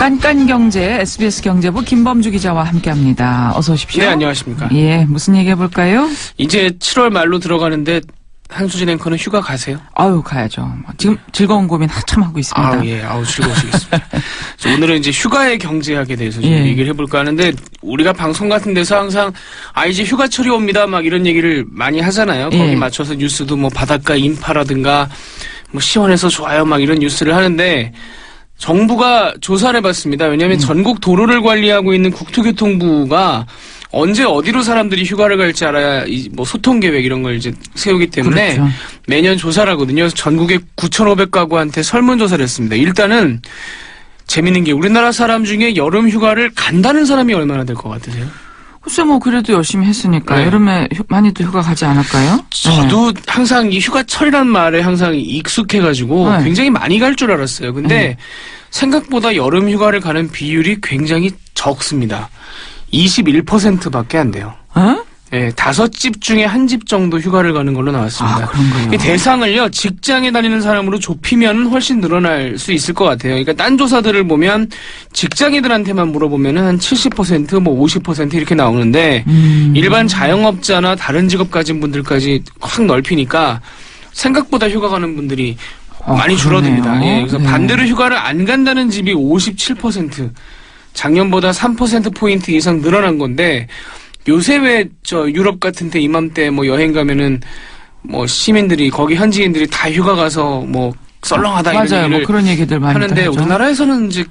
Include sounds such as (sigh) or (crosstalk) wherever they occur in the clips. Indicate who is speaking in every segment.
Speaker 1: 깐깐 경제 SBS 경제부 김범주 기자와 함께합니다. 어서 오십시오.
Speaker 2: 네, 안녕하십니까.
Speaker 1: 예, 무슨 얘기 해 볼까요?
Speaker 2: 이제 7월 말로 들어가는데 한수진 앵커는 휴가 가세요?
Speaker 1: 아유 가야죠. 뭐 지금 즐거운 고민 한참 하고 있습니다.
Speaker 2: 아우 예, 아우 즐거우시겠습니다. (laughs) 오늘은 이제 휴가의 경제학에 대해서 좀
Speaker 1: 예.
Speaker 2: 얘기를 해볼까 하는데 우리가 방송 같은 데서 항상 아 이제 휴가철이 옵니다 막 이런 얘기를 많이 하잖아요.
Speaker 1: 예.
Speaker 2: 거기 맞춰서 뉴스도 뭐 바닷가 인파라든가 뭐 시원해서 좋아요 막 이런 뉴스를 하는데 정부가 조사를 해봤습니다. 왜냐하면
Speaker 1: 음.
Speaker 2: 전국 도로를 관리하고 있는 국토교통부가 언제 어디로 사람들이 휴가를 갈지 알아야 이 뭐 소통 계획 이런 걸 이제 세우기 때문에
Speaker 1: 그렇죠.
Speaker 2: 매년 조사를 하거든요. 그래서 전국의 9,500가구한테 설문 조사를 했습니다. 일단은 재밌는 게 우리나라 사람 중에 여름 휴가를 간다는 사람이 얼마나 될 것 같으세요?
Speaker 1: 글쎄 뭐 그래도 열심히 했으니까
Speaker 2: 네.
Speaker 1: 여름에 휴- 많이들 휴가 가지 않을까요?
Speaker 2: 저도 항상 이 휴가철이란 말에 항상 익숙해가지고
Speaker 1: 네.
Speaker 2: 굉장히 많이 갈 줄 알았어요. 근데
Speaker 1: 네.
Speaker 2: 생각보다 여름 휴가를 가는 비율이 굉장히 적습니다. 21%밖에 안 돼요.
Speaker 1: 네. 어?
Speaker 2: 예, 다섯 집 중에 한 집 정도 휴가를 가는 걸로 나왔습니다.
Speaker 1: 아 그런가요?
Speaker 2: 이 대상을요 직장에 다니는 사람으로 좁히면 훨씬 늘어날 수 있을 것 같아요. 그러니까 딴 조사들을 보면 직장인들한테만 물어보면은 한 70%뭐 50% 이렇게 나오는데
Speaker 1: 음.
Speaker 2: 일반 자영업자나 다른 직업 가진 분들까지 확 넓히니까 생각보다 휴가 가는 분들이
Speaker 1: 어,
Speaker 2: 많이 줄어듭니다.
Speaker 1: 그러네요.
Speaker 2: 예, 그래서
Speaker 1: 네.
Speaker 2: 반대로 휴가를 안 간다는 집이 57%. 작년보다 3% 포인트 이상 늘어난 건데 요새 왜 저 유럽 같은 데 이맘때 뭐 여행 가면은 뭐 시민들이 거기 현지인들이 다 휴가 가서 뭐 썰렁하다 이런
Speaker 1: 맞아요.
Speaker 2: 얘기를
Speaker 1: 뭐 그런 얘기들 많이
Speaker 2: 하는데
Speaker 1: 하죠.
Speaker 2: 우리나라에서는 이제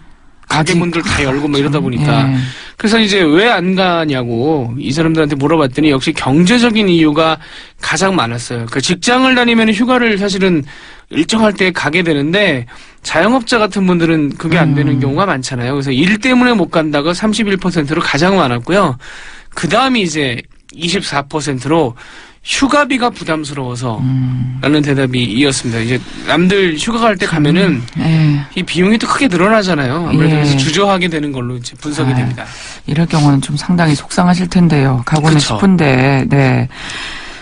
Speaker 2: 가게문들 다 열고 뭐 이러다 보니까
Speaker 1: 예.
Speaker 2: 그래서 이제 왜 안 가냐고 이 사람들한테 물어봤더니 역시 경제적인 이유가 가장 많았어요. 그 직장을 다니면 휴가를 사실은 일정할 때 가게 되는데 자영업자 같은 분들은 그게 안 되는
Speaker 1: 음.
Speaker 2: 경우가 많잖아요. 그래서 일 때문에 못 간다가 31%로 가장 많았고요. 그 다음이 이제 24%로 휴가비가 부담스러워서
Speaker 1: 음.
Speaker 2: 라는 대답이 이었습니다. 이제 남들 휴가 갈 때 가면은
Speaker 1: 예.
Speaker 2: 이 비용이 또 크게 늘어나잖아요. 아무래도
Speaker 1: 예.
Speaker 2: 그래서 주저하게 되는 걸로 이제 분석이
Speaker 1: 아유.
Speaker 2: 됩니다.
Speaker 1: 이럴 경우는 좀 상당히 속상하실 텐데요. 가고는
Speaker 2: 그쵸.
Speaker 1: 싶은데, 네.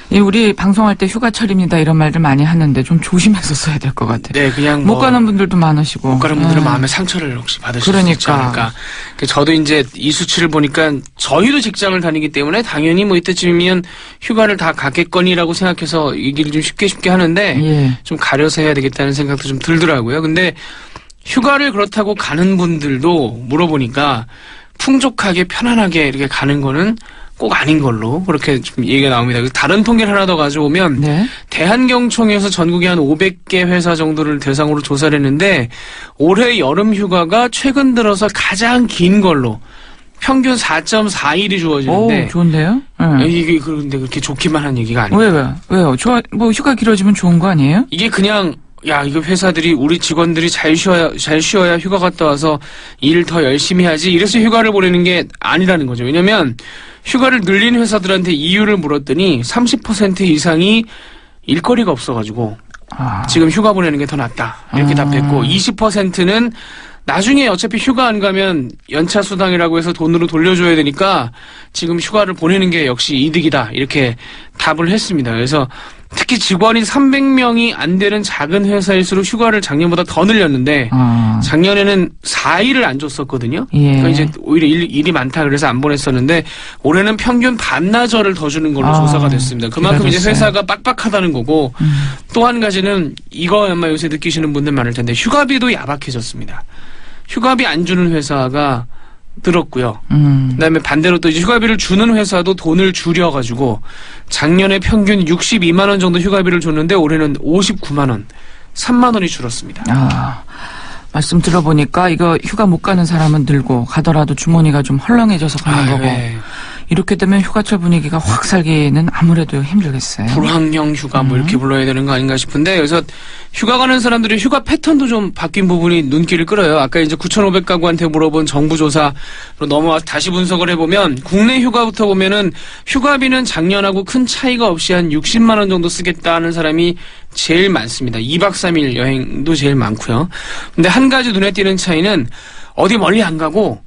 Speaker 1: 이 우리 방송할 때 휴가철입니다 이런 말들 많이 하는데 좀 조심해서 써야 될 것 같아요.
Speaker 2: 네, 그냥
Speaker 1: 못
Speaker 2: 뭐
Speaker 1: 가는 분들도 많으시고.
Speaker 2: 못 가는 분들은
Speaker 1: 예.
Speaker 2: 마음의 상처를 혹시 받으실 수
Speaker 1: 그러니까.
Speaker 2: 있지 않을까. 그 저도 이제 이 수치를 보니까 저희도 직장을 다니기 때문에 당연히 뭐 이때쯤이면 휴가를 다 가겠거니라고 생각해서 얘기를 좀 쉽게 쉽게 하는데
Speaker 1: 예.
Speaker 2: 좀 가려서 해야 되겠다는 생각도 좀 들더라고요. 근데 휴가를 그렇다고 가는 분들도 물어보니까 풍족하게 편안하게 이렇게 가는 거는 꼭 아닌 걸로 그렇게 좀 얘기가 나옵니다. 다른 통계를 하나 더 가져오면
Speaker 1: 네.
Speaker 2: 대한경총에서 전국에 한 500개 회사 정도를 대상으로 조사를 했는데 올해 여름 휴가가 최근 들어서 가장 긴 걸로 평균 4.4일이
Speaker 1: 오,
Speaker 2: 주어지는데
Speaker 1: 좋은데요? 예.
Speaker 2: 이게 그런데 그렇게 좋기만 한 얘기가 아니에요.
Speaker 1: 왜, 왜, 왜요? 좋아, 뭐, 휴가 길어지면 좋은 거 아니에요?
Speaker 2: 이게 그냥 야 이거 회사들이 우리 직원들이 잘 쉬어야 잘 쉬어야 휴가 갔다 와서 일 더 열심히 하지 이래서 휴가를 보내는 게 아니라는 거죠. 왜냐면 휴가를 늘린 회사들한테 이유를 물었더니 30% 이상이 일거리가 없어가지고
Speaker 1: 아,
Speaker 2: 지금 휴가 보내는 게 더 낫다 이렇게
Speaker 1: 아.
Speaker 2: 답했고 20%는 나중에 어차피 휴가 안 가면 연차 수당이라고 해서 돈으로 돌려줘야 되니까 지금 휴가를 보내는 게 역시 이득이다 이렇게 답을 했습니다. 그래서 특히 직원이 300명이 안 되는 작은 회사일수록 휴가를 작년보다 더 늘렸는데
Speaker 1: 아,
Speaker 2: 작년에는 4일을 안 줬었거든요.
Speaker 1: 예.
Speaker 2: 그러니까 이제 오히려 일, 일이 많다 그래서 안 보냈었는데 올해는 평균 반나절을 더 주는 걸로
Speaker 1: 아,
Speaker 2: 조사가 됐습니다. 그만큼 이제
Speaker 1: 기다렸어요.
Speaker 2: 회사가 빡빡하다는 거고
Speaker 1: 음.
Speaker 2: 또한 가지는 이거 아마 요새 느끼시는 분들 많을 텐데 휴가비도 야박해졌습니다. 휴가비 안 주는 회사가 늘었고요.
Speaker 1: 음.
Speaker 2: 그다음에 반대로 또 이제 휴가비를 주는 회사도 돈을 줄여 가지고 작년에 평균 62만 원 정도 휴가비를 줬는데 올해는 59만 원, 3만 원이 줄었습니다.
Speaker 1: 아, 말씀 들어보니까 이거 휴가 못 가는 사람은 늘고 가더라도 주머니가 좀 헐렁해져서 가는
Speaker 2: 아유,
Speaker 1: 거고
Speaker 2: 예.
Speaker 1: 이렇게 되면 휴가철 분위기가 확 살기는 아무래도 힘들겠어요.
Speaker 2: 불황형 휴가 뭐 이렇게 불러야 되는 거 아닌가 싶은데 그래서 휴가 가는 사람들의 휴가 패턴도 좀 바뀐 부분이 눈길을 끌어요. 아까 이제 9,500가구한테 물어본 정부 조사로 넘어와 다시 분석을 해보면 국내 휴가부터 보면은 휴가비는 작년하고 큰 차이가 없이 한 60만 원 정도 쓰겠다는 사람이 제일 많습니다. 2박 3일 여행도 제일 많고요. 근데 한 가지 눈에 띄는 차이는 어디 멀리 안 가고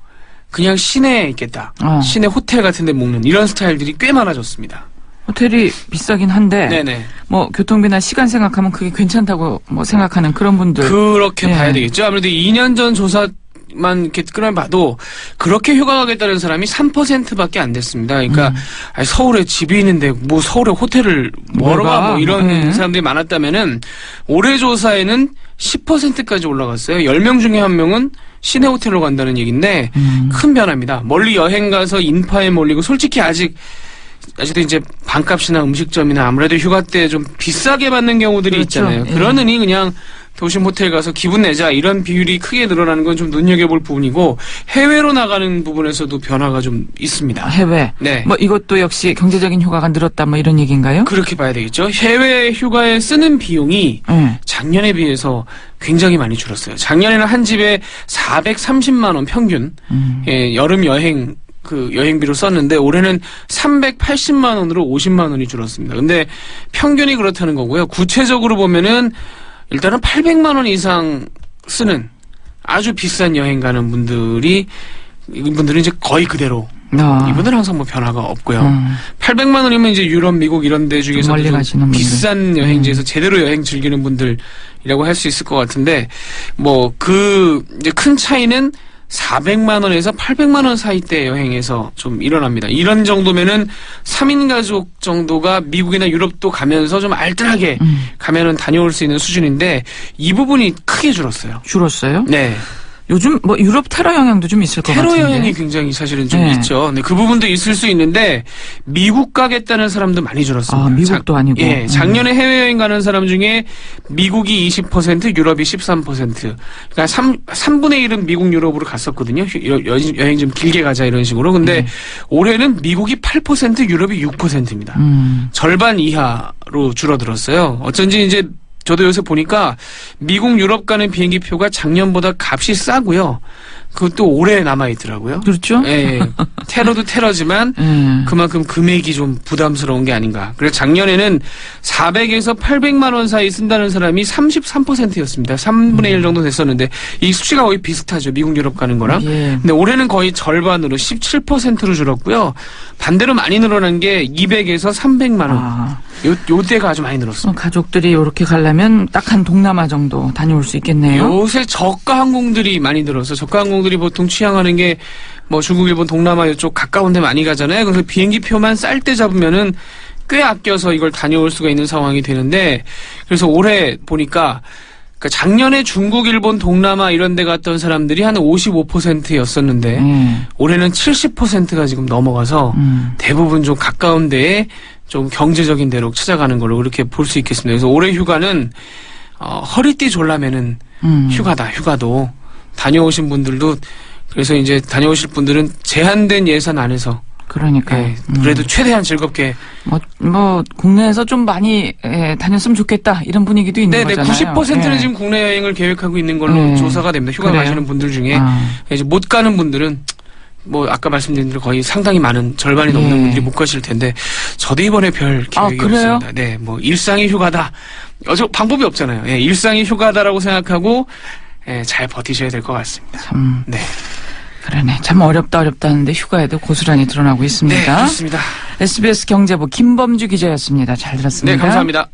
Speaker 2: 그냥 시내에 있겠다.
Speaker 1: 어.
Speaker 2: 시내 호텔 같은 데 묵는 이런 스타일들이 꽤 많아졌습니다.
Speaker 1: 호텔이 비싸긴 한데
Speaker 2: 네네.
Speaker 1: 뭐 교통비나 시간 생각하면 그게 괜찮다고 뭐 생각하는 그런 분들
Speaker 2: 그렇게
Speaker 1: 예.
Speaker 2: 봐야 되겠죠. 아무래도 2년 전 조사 만 이렇게 끌어봐도 그렇게 휴가 가겠다는 사람이 3%밖에 안 됐습니다. 그러니까
Speaker 1: 음.
Speaker 2: 아니, 서울에 집이 있는데 뭐 서울에 호텔을 뭐하러
Speaker 1: 뭘
Speaker 2: 가?
Speaker 1: 가?
Speaker 2: 뭐 이런
Speaker 1: 네.
Speaker 2: 사람들이 많았다면은 올해 조사에는 10%까지 올라갔어요. 10명 중에 한 명은 시내 호텔로 간다는 얘기인데
Speaker 1: 음.
Speaker 2: 큰 변화입니다. 멀리 여행 가서 인파에 몰리고 솔직히 아직 아직도 이제 반값이나 음식점이나 아무래도 휴가 때 좀 비싸게 받는 경우들이
Speaker 1: 그렇죠.
Speaker 2: 있잖아요.
Speaker 1: 예.
Speaker 2: 그러느니 그냥 도심 호텔 가서 기분 내자 이런 비율이 크게 늘어나는 건 좀 눈여겨볼 부분이고 해외로 나가는 부분에서도 변화가 좀 있습니다.
Speaker 1: 해외.
Speaker 2: 네.
Speaker 1: 뭐 이것도 역시 경제적인 효과가 늘었다 뭐 이런 얘기인가요?
Speaker 2: 그렇게 봐야 되겠죠. 해외 휴가에 쓰는 비용이
Speaker 1: 네.
Speaker 2: 작년에 비해서 굉장히 많이 줄었어요. 작년에는 한 집에 430만 원 평균
Speaker 1: 음.
Speaker 2: 예, 여름 여행 그 여행비로 썼는데 올해는 380만 원으로 50만 원이 줄었습니다. 근데 평균이 그렇다는 거고요. 구체적으로 보면은 일단은 800만 원 이상 쓰는 아주 비싼 여행 가는 분들이 이분들은 이제 거의 그대로
Speaker 1: 아.
Speaker 2: 이분들은 항상 뭐 변화가 없고요.
Speaker 1: 음.
Speaker 2: 800만 원이면 이제 유럽, 미국 이런 데 중에서
Speaker 1: 분들. 음.
Speaker 2: 비싼 여행지에서 제대로 여행 즐기는 분들이라고 할 수 있을 것 같은데 뭐 그 이제 큰 차이는 400만 원에서 800만 원 사이대 여행에서 좀 일어납니다. 이런 정도면은 3인 가족 정도가 미국이나 유럽도 가면서 좀 알뜰하게
Speaker 1: 음.
Speaker 2: 가면은 다녀올 수 있는 수준인데 이 부분이 크게 줄었어요.
Speaker 1: 줄었어요?
Speaker 2: 네.
Speaker 1: 요즘 뭐 유럽 테러 영향도 좀 있을 것
Speaker 2: 테러
Speaker 1: 같은데.
Speaker 2: 여행이 굉장히 사실은 좀
Speaker 1: 네.
Speaker 2: 있죠. 근데 그 부분도 있을 수 있는데 미국 가겠다는 사람도 많이 줄었습니다.
Speaker 1: 아, 미국도 아니고.
Speaker 2: 예,
Speaker 1: 음.
Speaker 2: 작년에 해외 여행 가는 사람 중에 미국이 20%, 유럽이 13%. 그러니까 3, 3분의 1은 미국, 유럽으로 갔었거든요. 휴- 여, 여, 여행 좀 길게 가자 이런 식으로. 근데 올해는 미국이 8%, 유럽이 6%입니다.
Speaker 1: 음.
Speaker 2: 절반 이하로 줄어들었어요. 어쩐지 이제 저도 요새 보니까 미국 유럽 가는 비행기 표가 작년보다 값이 싸고요. 그것도 오래 남아 있더라고요.
Speaker 1: 그렇죠?
Speaker 2: 예, 테러도 테러지만 (laughs)
Speaker 1: 예.
Speaker 2: 그만큼 금액이 좀 부담스러운 게 아닌가. 그래서 작년에는 400에서 800만 원 사이 쓴다는 사람이 33%였습니다. 3분의 1 정도 됐었는데 이 수치가 거의 비슷하죠. 미국 유럽 가는 거랑.
Speaker 1: 예.
Speaker 2: 근데 올해는 거의 절반으로 17%로 줄었고요. 반대로 많이 늘어난 게 200에서 300만 원.
Speaker 1: 아,
Speaker 2: 요, 요 때가 아주 많이 늘었습니다.
Speaker 1: 그럼 가족들이 이렇게 가려면 딱 한 동남아 정도 다녀올 수 있겠네요.
Speaker 2: 요새 저가 항공들이 많이 늘어서 저가 항공 들이 보통 취향하는 게 뭐 중국, 일본, 동남아 이쪽 가까운 데 많이 가잖아요. 그래서 비행기 표만 쌀 때 잡으면은 꽤 아껴서 이걸 다녀올 수가 있는 상황이 되는데 그래서 올해 보니까 그러니까 작년에 중국, 일본, 동남아 이런 데 갔던 사람들이 한 55%였었는데
Speaker 1: 예.
Speaker 2: 올해는 70%가 지금 넘어가서
Speaker 1: 음.
Speaker 2: 대부분 좀 가까운 데에 좀 경제적인 데로 찾아가는 걸로 그렇게 볼 수 있겠습니다. 그래서 올해 휴가는 어, 허리띠 졸라매는
Speaker 1: 음.
Speaker 2: 휴가다. 휴가도 다녀오신 분들도 그래서 이제 다녀오실 분들은 제한된 예산 안에서
Speaker 1: 그러니까
Speaker 2: 예, 그래도 최대한 즐겁게
Speaker 1: 뭐, 뭐 국내에서 좀 많이 예, 다녔으면 좋겠다 이런 분위기도 있는
Speaker 2: 네네
Speaker 1: 거잖아요.
Speaker 2: 90%는
Speaker 1: 예.
Speaker 2: 지금 국내 여행을 계획하고 있는 걸로
Speaker 1: 네.
Speaker 2: 조사가 됩니다. 휴가
Speaker 1: 그래요?
Speaker 2: 가시는 분들 중에
Speaker 1: 아,
Speaker 2: 이제 못 가는 분들은 뭐 아까 말씀드린 대로 거의 상당히 많은 절반이 넘는
Speaker 1: 예.
Speaker 2: 분들이 못 가실 텐데 저도 이번에 별
Speaker 1: 아,
Speaker 2: 계획이
Speaker 1: 그래요?
Speaker 2: 없습니다. 네, 뭐 일상이 휴가다. 어저 방법이 없잖아요. 예, 일상이 휴가다라고 생각하고 예, 잘 버티셔야 될 것 같습니다.
Speaker 1: 참
Speaker 2: 네,
Speaker 1: 그러네. 참 어렵다 어렵다 하는데 휴가에도 고스란히 드러나고
Speaker 2: 네,
Speaker 1: 있습니다.
Speaker 2: 그렇습니다.
Speaker 1: SBS 경제부 김범주 기자였습니다. 잘 들었습니다.
Speaker 2: 네, 감사합니다.